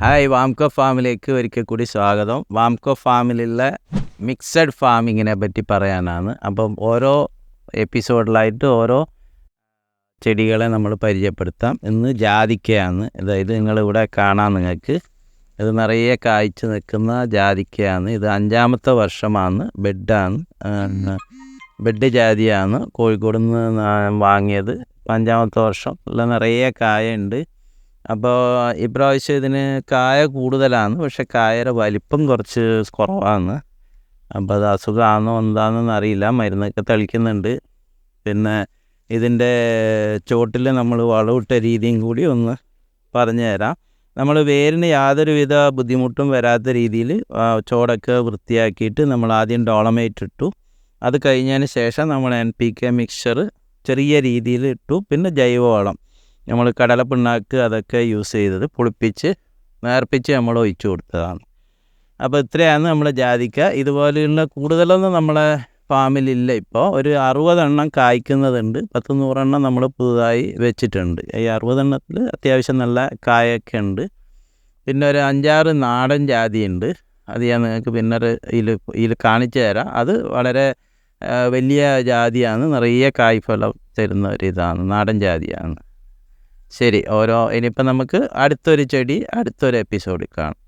Hi വാംകോ ഫാമിലേക്ക് ഒരിക്കൽ കൂടി സ്വാഗതം. വാംകോ ഫാമിലുള്ള മിക്സഡ് ഫാമിങ്ങിനെ പറ്റി പറയാനാണ്. അപ്പം ഓരോ എപ്പിസോഡിലായിട്ട് ഓരോ ചെടികളെ നമ്മൾ പരിചയപ്പെടുത്താം. ഇന്ന് ജാതിക്കയാണ്. അതായത് നിങ്ങളിവിടെ കാണാം നിങ്ങൾക്ക്. ഇത് നിറയെ കായ്ച്ചു നിൽക്കുന്ന ജാതിക്കയാണ്. ഇത് അഞ്ചാമത്തെ വർഷമാണ്. ബെഡാണ്. ബെഡ് ജാതിയാണ്. കോഴിക്കോട് നിന്ന് വാങ്ങിയത്. അഞ്ചാമത്തെ വർഷം. ഉള്ള നിറയെ കായുണ്ട് അപ്പോൾ ഇപ്രാവശ്യം ഇതിന് കായ കൂടുതലാണ് പക്ഷെ കായയുടെ വലിപ്പം കുറച്ച് കുറവാണ് അപ്പോൾ അത് അസുഖമാണോ എന്താണെന്നൊന്നും അറിയില്ല. മരുന്നൊക്കെ തളിക്കുന്നുണ്ട്. പിന്നെ ഇതിന്റെ ചോട്ടിൽ നമ്മൾ വളമിട്ട രീതിയും കൂടി ഒന്ന് പറഞ്ഞു തരാം. നമ്മൾ വേരിന് യാതൊരുവിധ ബുദ്ധിമുട്ടും വരാത്ത രീതിയിൽ ചോടൊക്കെ വൃത്തിയാക്കിയിട്ട് നമ്മൾ ആദ്യം ഡോളമേറ്റ് ഇട്ടു. അത് കഴിഞ്ഞതിന് ശേഷം നമ്മൾ എൻ പി കെ മിക്സ്ചർ ചെറിയ രീതിയിൽ ഇട്ടു. പിന്നെ ജൈവവളം. നമ്മൾ കടലപ്പിണ്ണാക്ക് അതൊക്കെ യൂസ് ചെയ്തത് പുളിപ്പിച്ച് നേർപ്പിച്ച് നമ്മൾ ഒഴിച്ചു കൊടുത്തതാണ്. അപ്പോൾ ഇത്രയാണ് നമ്മുടെ ജാതിക്ക. ഇതുപോലെയുള്ള കൂടുതലൊന്നും നമ്മളെ ഫാമിലില്ല ഇപ്പോൾ ഒരു അറുപതെണ്ണം കായ്ക്കുന്നതുണ്ട്. പത്ത് നൂറെണ്ണം നമ്മൾ പുതുതായി വെച്ചിട്ടുണ്ട്. ഈ അറുപതെണ്ണത്തിൽ അത്യാവശ്യം നല്ല കായൊക്കെ ഉണ്ട്. പിന്നെ ഒരു അഞ്ചാറ് നാടൻ ജാതിയുണ്ട്. അത് ഞാൻ നിങ്ങൾക്ക് പിന്നെ ഇതിൽ ഇതിൽ കാണിച്ചു തരാം. അത് വളരെ വലിയ ജാതിയാണ്. നിറയെ കായ്ഫലം തരുന്ന ഒരു ഇതാണ് നാടൻ ജാതിയാണ്. ശരി ഓരോ ഇനിയിപ്പോൾ നമുക്ക് അടുത്തൊരു ചെടി അടുത്തൊരു എപ്പിസോഡിൽ കാണാം.